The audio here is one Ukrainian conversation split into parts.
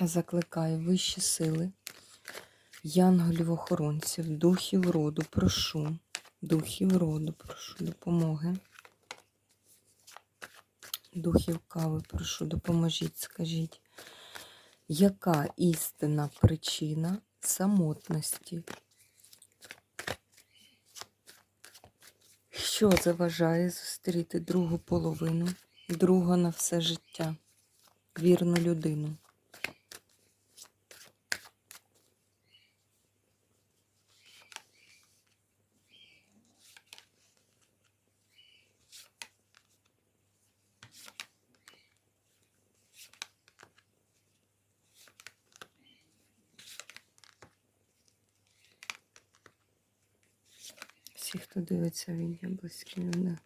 Та закликаю вищі сили, янголів-охоронців, духів роду, прошу, духів роду, прошу допомоги. Духів кави, прошу, допоможіть, скажіть, яка істинна причина самотності? Що заважає зустріти другу половину, друга на все життя, вірну людину? Дивиться відео, близькі люди.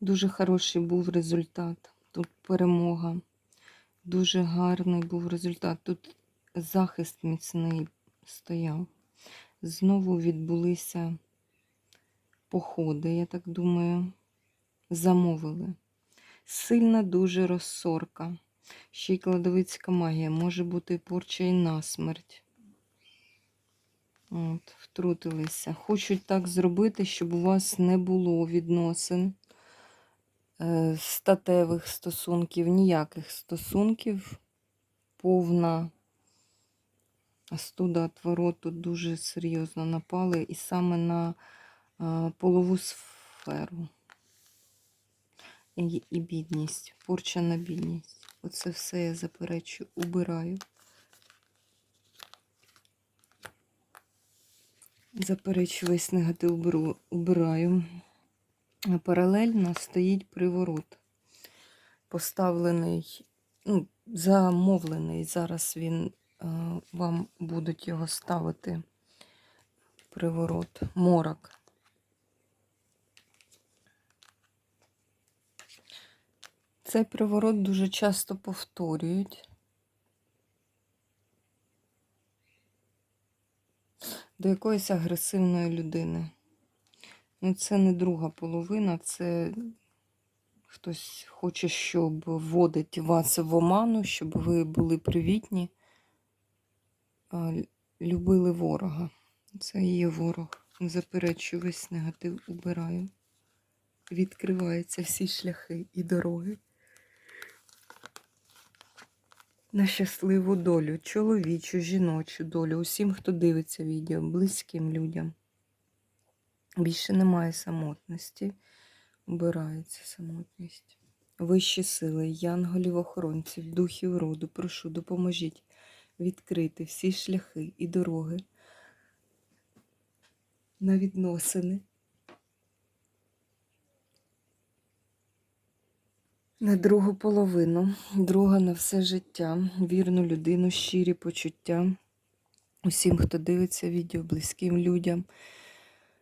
Дуже хороший був результат. Тут перемога. Дуже гарний був результат. Тут захист міцний стояв. Знову відбулися походи, я так думаю, замовили. Сильна дуже розсорка. Ще й кладовицька магія. Може бути порча і насмерть. От, втрутилися. Хочуть так зробити, щоб у вас не було відносин, е, статевих стосунків, ніяких стосунків. Повна студа отворот тут дуже серйозно напали і саме на е, полову сферу. І, і бідність, порча на бідність. Оце все я заперечую, убираю. Заперечую весь негатив убираю. Паралельно стоїть приворот. Поставлений, ну, замовлений. Зараз він е, вам будуть його ставити приворот. Морок. Цей приворот дуже часто повторюють. До якоїсь агресивної людини. Ну, це не друга половина, це хтось хоче, щоб вводить вас в оману, щоб ви були привітні, любили ворога. Це і є ворог. Заперечую, весь негатив убираю. Відкриваються всі шляхи і дороги на щасливу долю, чоловічу, жіночу долю, усім, хто дивиться відео, близьким людям. Більше немає самотності, убирається самотність. Вищі сили, янголів, охоронців, духів роду, прошу, допоможіть відкрити всі шляхи і дороги на відносини. На другу половину, друга на все життя, вірну людину, щирі почуття. Усім, хто дивиться відео, близьким людям.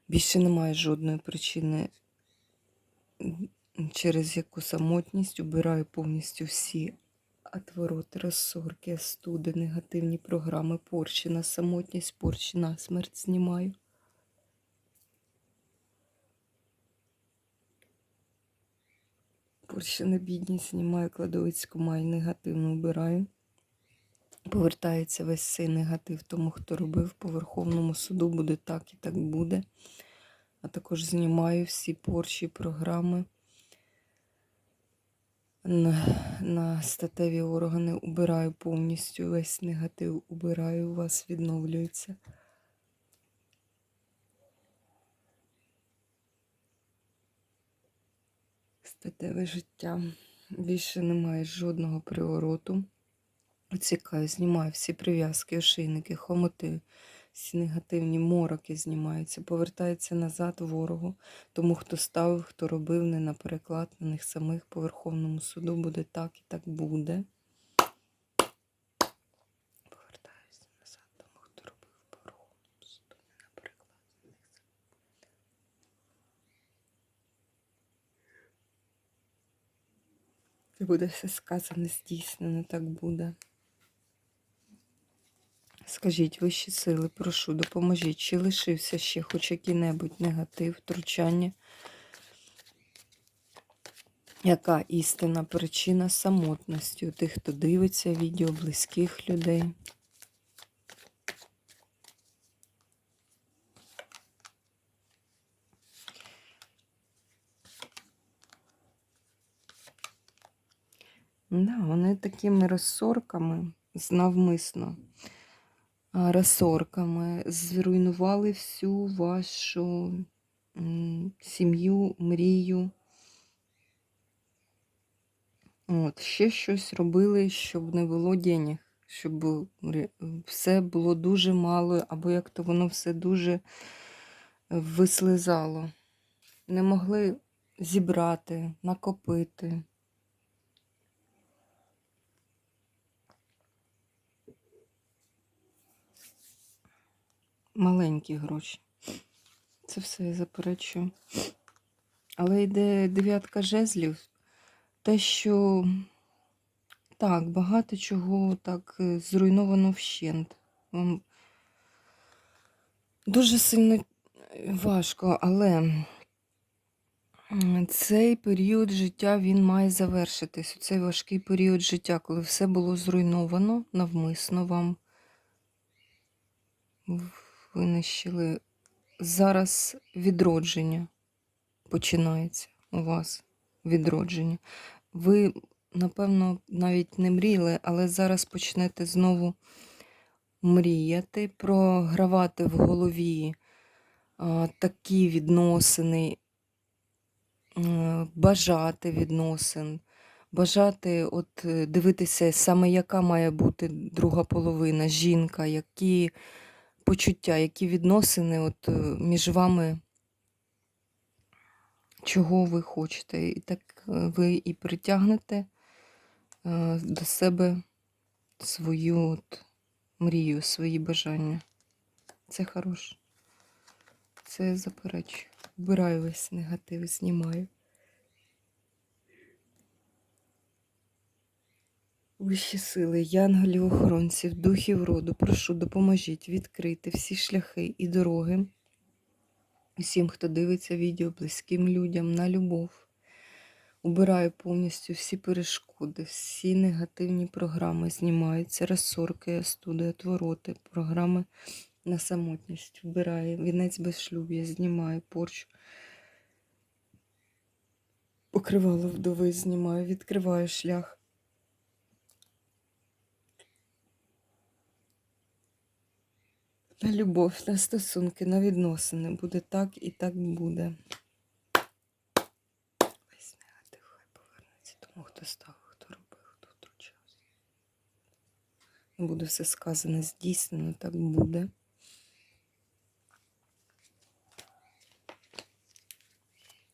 Більше немає жодної причини, через яку самотність убираю повністю всі отвороти, розсорки, студи, негативні програми, порчі на самотність, порчі на смерть знімаю. Порча на бідність знімаю кладовицьку маю, негативно вбираю. Повертається весь цей негатив тому, хто робив по Верховному суду, буде так і так буде. А також знімаю всі порчі програми на, на статеві органи, убираю повністю весь негатив, убираю, у вас відновлюється. Статеве життя. Більше немає жодного привороту. Оцікаю, знімаю всі прив'язки, ошейники, хомоти, всі негативні мороки знімаються, повертається назад ворогу. Тому хто ставив, хто робив не на переклад на них самих по Верховному суду буде так і так буде. Повертаюся назад, тому хто робив по Верховному суду не на переклад на них самих. Це буде все сказане, здійснено, так буде. Скажіть, вищі сили, прошу, допоможіть, чи лишився ще хоч який-небудь негатив, втручання? Яка істина причина самотності у тих, хто дивиться відео близьких людей? Да, вони такими розсорками, навмисно, розсорками зруйнували всю вашу сім'ю, мрію. От, ще щось робили, щоб не було денег, щоб все було дуже мало, або як то воно все дуже е, вислизало. Не могли зібрати, накопити. Маленькі гроші. Це все я заперечую. Але йде дев'ятка жезлів. Те, що так, багато чого так е, зруйновано вщент. Вам Дуже сильно е, важко, але цей період життя він має завершитись. Цей важкий період життя, коли все було зруйновано, навмисно вам винищили. Зараз відродження починається у вас. Відродження. Ви, напевно, навіть не мріяли, але зараз почнете знову мріяти, програвати в голові а, такі відносини, м, бажати відносин, бажати от е, дивитися саме, яка має бути друга половина, жінка, які почуття, які відносини от, е, між вами, чого ви хочете. І так е, ви і притягнете е, до себе свою от мрію, свої бажання. Це хороше. Це заперечую. Вбираю весь негатив, знімаю. Вищі сили, янголів, охоронців, духів роду, прошу, допоможіть відкрити всі шляхи і дороги усім, хто дивиться відео, близьким людям на любов. Убираю повністю всі перешкоди, всі негативні програми знімаються, розсорки, студи, отвороти, програми на самотність. Вбираю, вінець безшлюб'я, знімаю порчу. Покривало вдови, знімаю, відкриваю шлях. На любов, на стосунки, на відносини. Буде так і так буде. Весь негатив хай повернеться тому, хто став, хто робив, хто втручався. Буде все сказане, здійснено, так буде.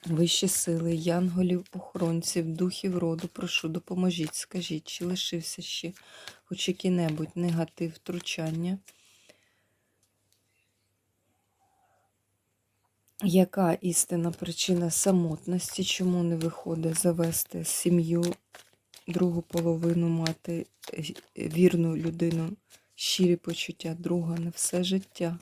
Вищі сили, янголів, охоронців, духів роду, прошу, допоможіть, скажіть, чи лишився ще хоч який-небудь негатив, втручання. Яка істинна причина самотності? Чому не виходить завести сім'ю, другу половину мати е, вірну людину, щирі почуття друга на все життя?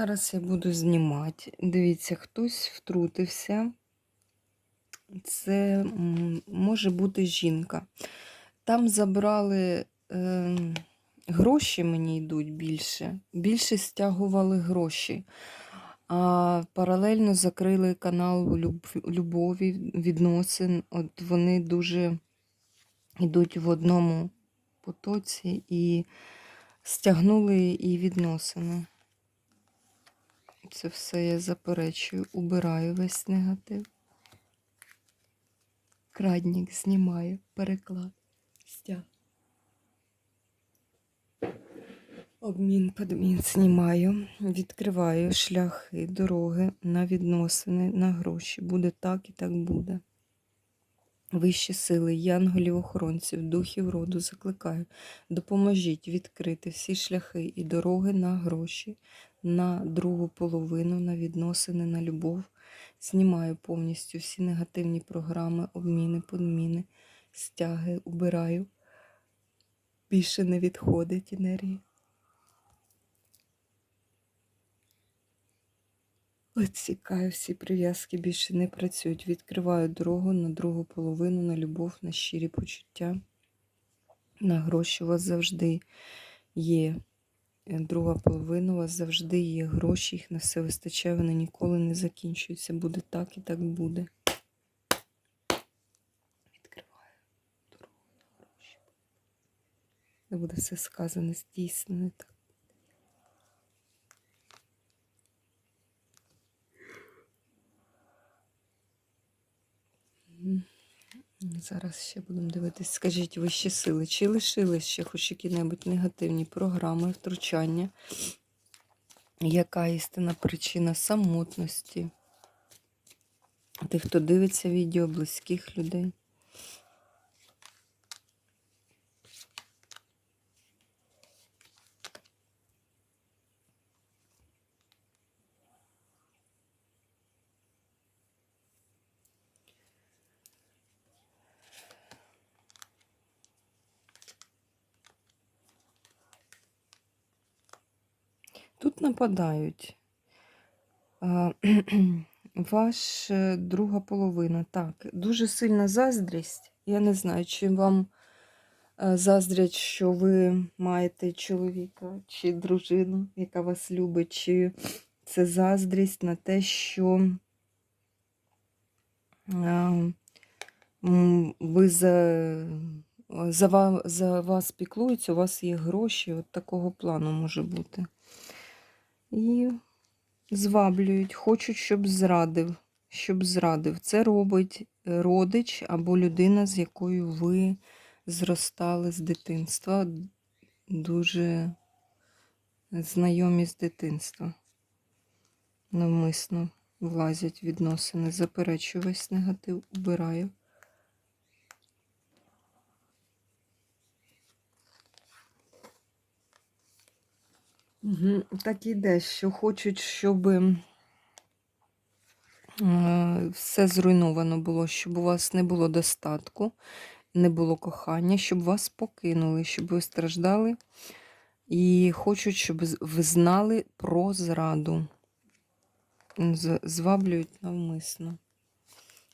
Зараз я буду знімати. Дивіться, хтось втрутився. Це може бути жінка. Там забрали е, гроші, мені йдуть більше. Більше стягували гроші. А паралельно закрили канал люб- любові, відносин. От вони дуже йдуть в одному потоці і стягнули і відносини. Це все я заперечую, убираю весь негатив. Крадник знімаю, переклад, стяг. Обмін, подмін знімаю, відкриваю шляхи, дороги на відносини, на гроші. Буде так і так буде. Вищі сили, янголів, охоронців, духів роду закликаю. Допоможіть відкрити всі шляхи і дороги на гроші, на другу половину, на відносини, на любов. Знімаю повністю всі негативні програми, обміни, подміни, стяги, убираю. Більше не відходить енергія. Відсікаю всі прив'язки, більше не працюють. Відкриваю дорогу на другу половину, на любов, на щирі почуття. На гроші у вас завжди є. Друга половина, у вас завжди є гроші, їх на все вистачає, вони ніколи не закінчуються. Буде так і так буде. Відкриваю дорогу на гроші. Буде все сказане, здійснене так. Зараз ще будемо дивитись. Скажіть, вищі сили, чи лишились ще хоч які-небудь негативні програми, втручання? Яка істина причина самотності? Тих, хто дивиться відео, близьких людей. Тут Ваш е, друга половина. Так, дуже сильна заздрість. Я не знаю, чи вам е, заздрять, що ви маєте чоловіка чи дружину, яка вас любить, чи це заздрість на те, що е, ви за, за, за вас піклуються, у вас є гроші, от такого плану може бути. І зваблюють, хочуть, щоб зрадив. Щоб зрадив. Це робить родич або людина, з якою ви зростали з дитинства. Дуже знайомі з дитинства. Навмисно влазять відносини. Заперечую весь негатив, убираю. Так і йде, що хочуть, щоб е, все зруйновано було, щоб у вас не було достатку, не було кохання, щоб вас покинули, щоб ви страждали. І хочуть, щоб ви знали про зраду. Зваблюють навмисно.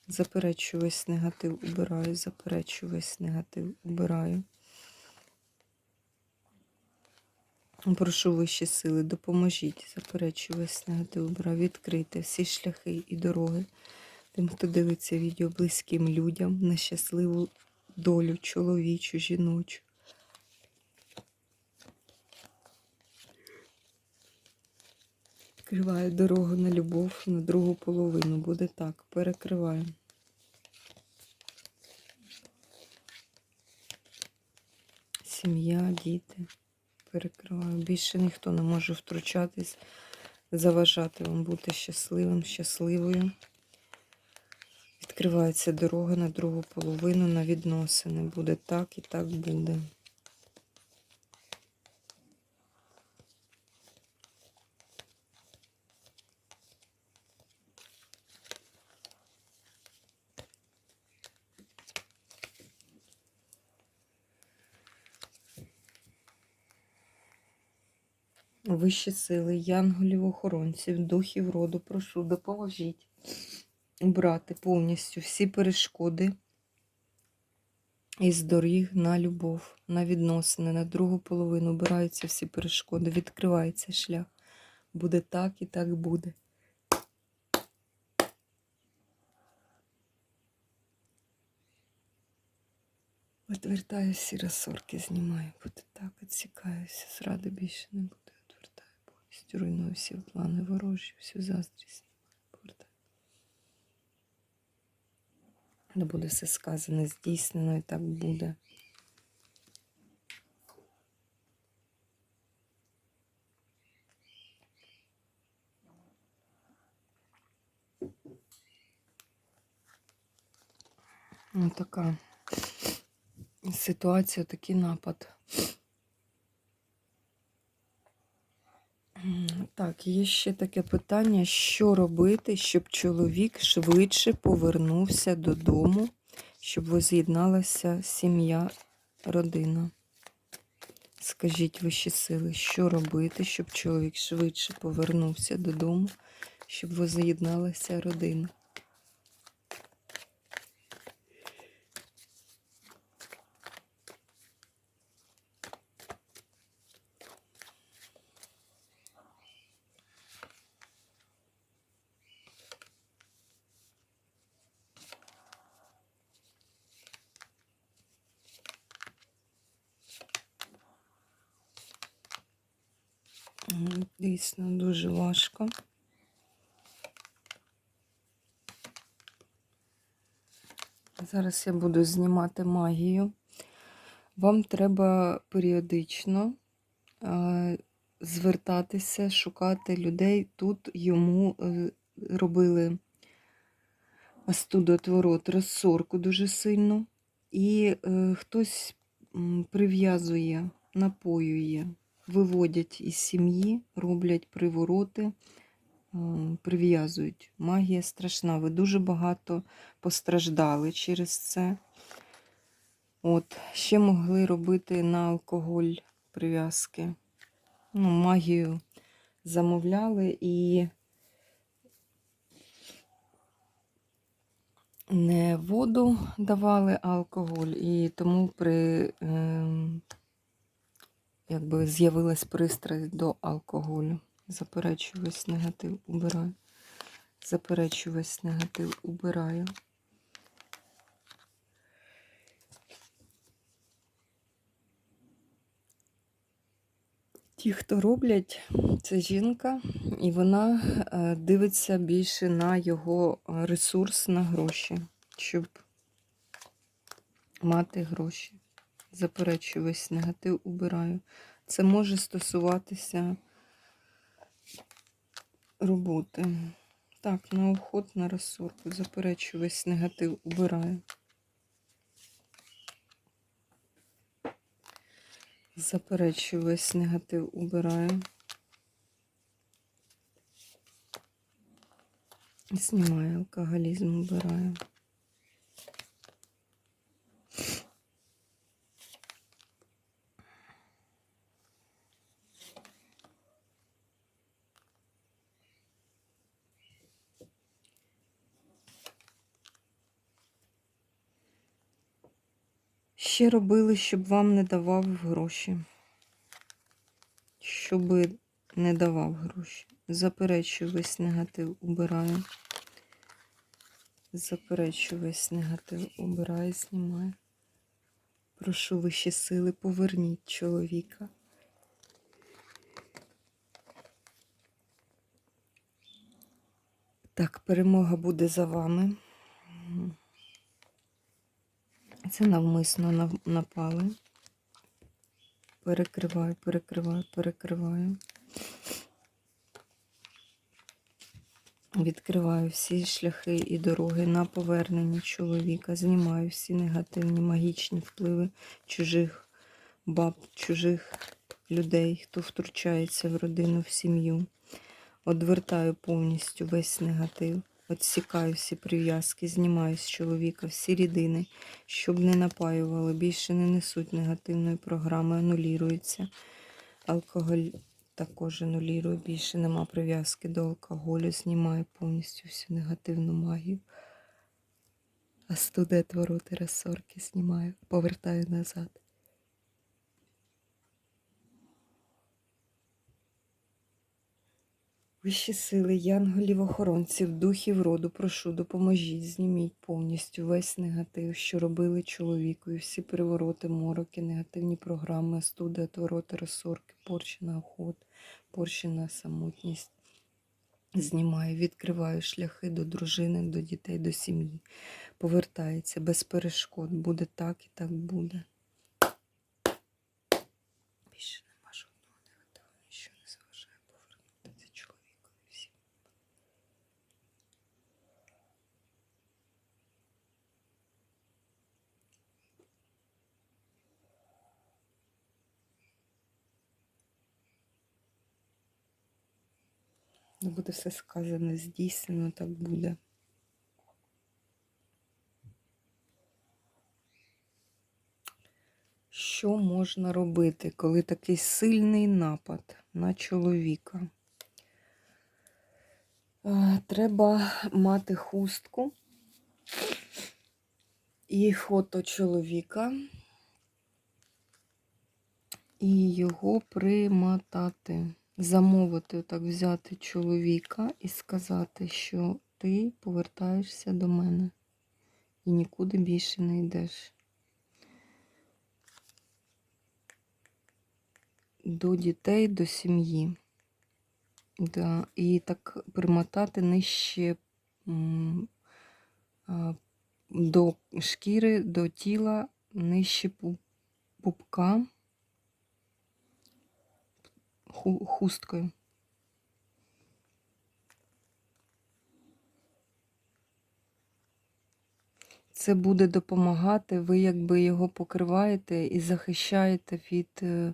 Заперечую весь негатив, убираю, заперечую весь негатив, убираю. Прошу вищі сили, допоможіть, заперечую весь негатив, убираю, відкрити всі шляхи і дороги тим, хто дивиться відео близьким людям на щасливу долю, чоловічу, жіночу. Відкриваю дорогу на любов, на другу половину. Буде так. Перекриваю. Сім'я, діти. Перекриваю. Більше ніхто не може втручатись, заважати вам бути щасливим, щасливою. Відкривається дорога на другу половину, на відносини. Буде так і так буде. Вищі сили, янголів-охоронців, духів роду, прошу, допоможіть брати повністю всі перешкоди із доріг на любов, на відносини, на другу половину. Обираються всі перешкоди, відкривається шлях. Буде так і так буде. Отвертаю всі розсорки, знімаю, буде так, відсікаюся, зради більше не буде. Повністю. Всі плани ворожі, всю заздрість. Не буде все сказане, здійснено і так буде. Ну, така ситуація, такий напад. Так, є ще таке питання, що робити, щоб чоловік швидше повернувся додому, щоб воз'єдналася сім'я, родина. Скажіть вищі сили, що робити, щоб чоловік швидше повернувся додому, щоб воз'єдналася родина? Дійсно, дуже важко. Зараз я буду знімати магію. Вам треба періодично е, звертатися, шукати людей. Тут йому е, робили астудотворот, розсорку дуже сильно. І е, хтось прив'язує, напоює, виводять із сім'ї, роблять привороти, е, прив'язують. Магія страшна. Ви дуже багато постраждали через це. От, ще могли робити на алкоголь прив'язки. Ну, магію замовляли і не воду давали, а алкоголь. І тому при, ем, якби з'явилась пристрасть до алкоголю. Заперечую весь негатив, убираю. Заперечую весь негатив, убираю. Ті, хто роблять, це жінка, і вона е, дивиться більше на його ресурс, на гроші, щоб мати гроші. Заперечую весь негатив, убираю. Це може стосуватися роботи. Так, на уход, на розсорку. Заперечую весь негатив, убираю. Заперечую весь негатив, убираю. Знімаю алкоголізм, убираю. Ще робили, щоб вам не давав гроші. Щоби не давав гроші. Заперечую весь негатив, убираю. Заперечую весь негатив, убираю, знімаю. Прошу вищі сили, поверніть чоловіка. Так, перемога буде за вами. Це навмисно напали. Перекриваю, перекриваю, перекриваю. Відкриваю всі шляхи і дороги на повернення чоловіка. Знімаю всі негативні магічні впливи чужих баб, чужих людей, хто втручається в родину, в сім'ю. Одвертаю повністю весь негатив. Отсікаю всі прив'язки, знімаю з чоловіка всі рідини, щоб не напаювали, більше не несуть негативної програми, анулюються. Алкоголь також анулюю, більше нема прив'язки до алкоголю, знімаю повністю всю негативну магію. А студе твороти розсорки знімаю, повертаю назад. Вищі сили, янголів, охоронців, духів роду, прошу, допоможіть, зніміть повністю весь негатив, що робили чоловікові, всі перевороти, мороки, негативні програми, студи, отвороти, розсорки, порчі на охот, порчі самотність. Знімаю, відкриваю шляхи до дружини, до дітей, до сім'ї. Повертається без перешкод. Буде так і так буде. Більше нема жодного негативу, що не заважає повернутися чоловікові всім. Не буде все сказане, здійснено, так буде. Що можна робити, коли такий сильний напад на чоловіка? Треба мати хустку і фото чоловіка, і його примотати. Замовити, так взяти чоловіка і сказати, що ти повертаєшся до мене і нікуди більше не йдеш. До дітей, до сім'ї. Да. І так примотати нижче до шкіри, до тіла, нижче пупка хусткою. Це буде допомагати, ви якби його покриваєте і захищаєте від, е,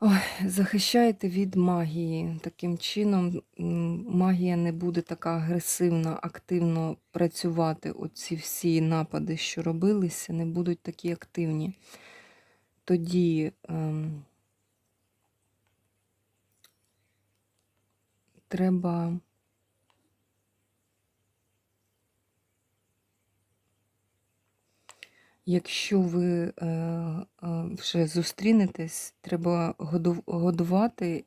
ой, захищаєте від магії. Таким чином магія не буде така агресивна, активно працювати. Оці всі напади, що робилися, не будуть такі активні. Тоді ем, треба. Якщо ви е, е, вже зустрінетесь, треба годувати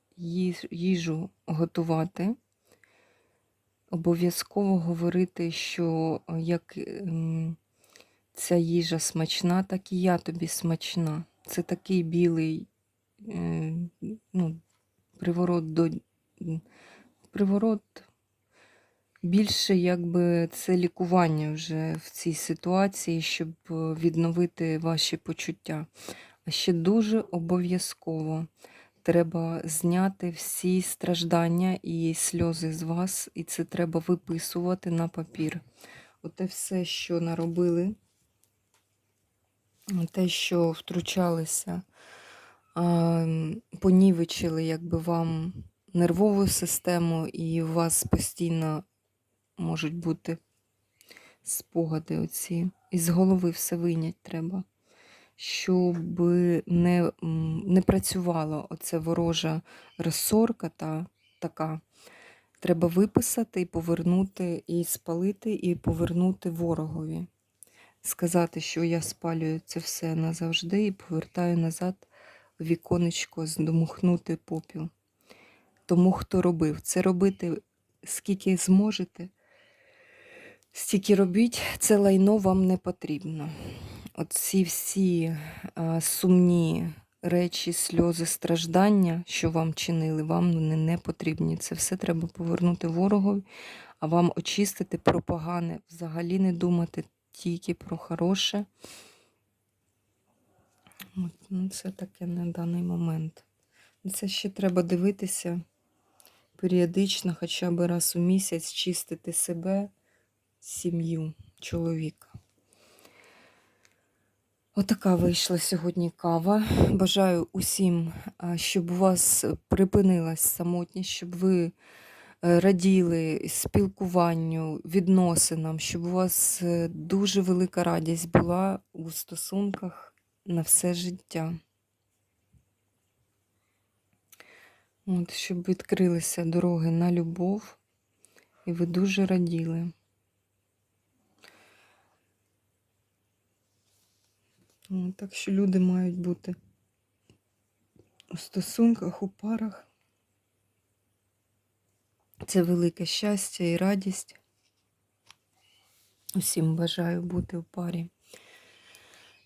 їжу готувати. Обов'язково говорити, що е, як ем, ця їжа смачна, так і я тобі смачна. Це такий білий ну, приворот до приворот. Більше якби це лікування вже в цій ситуації, щоб е, відновити ваші почуття. А ще дуже обов'язково треба зняти всі страждання і сльози з вас, і це треба виписувати на папір. Оте все, що наробили, те, що втручалися, понівечили якби вам нервову систему, і у вас постійно можуть бути спогади оці. Із голови все вийнять треба, щоб не, не працювала оця ворожа розсорка та така. Треба виписати і повернути, і спалити, і повернути ворогові. Сказати, що я спалюю це все назавжди і повертаю назад в віконечко, здмухнути попіл. Тому, хто робив, це робити скільки зможете, стільки робіть, це лайно вам не потрібно. Оці всі а, сумні речі, сльози, страждання, що вам чинили, вам вони не потрібні. Це все треба повернути ворогові, а вам очистити про погане, взагалі не думати тільки про хороше. От, ну, це таке на даний момент. Це ще треба дивитися періодично, хоча б раз у місяць чистити себе, сім'ю, чоловіка. Отака вийшла сьогодні кава. Бажаю усім, щоб у вас припинилась самотність, щоб ви е, раділи спілкуванню, відносинам, щоб у вас е, дуже велика радість була у стосунках на все життя. От, щоб відкрилися дороги на любов, і ви дуже раділи. От, так що люди мають бути у стосунках, у парах. Це велике щастя і радість. Усім бажаю бути в парі.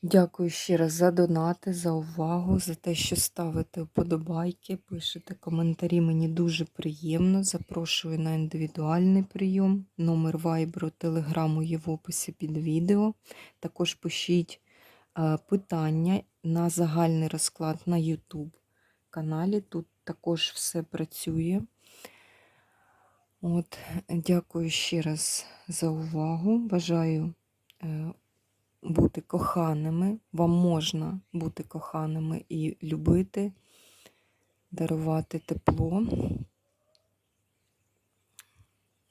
Дякую ще раз за донати, за увагу, за те, що ставите вподобайки, пишете коментарі. Мені дуже приємно. Запрошую на індивідуальний прийом. Номер вайберу, телеграму є в описі під відео. Також пишіть е, питання на загальний розклад на YouTube каналі. Тут також все працює. От, дякую ще раз за увагу. Бажаю е, бути коханими. Вам можна бути коханими і любити, дарувати тепло.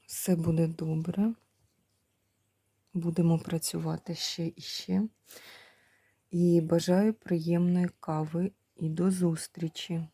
Все буде добре. Будемо працювати ще і ще. І бажаю приємної кави і до зустрічі!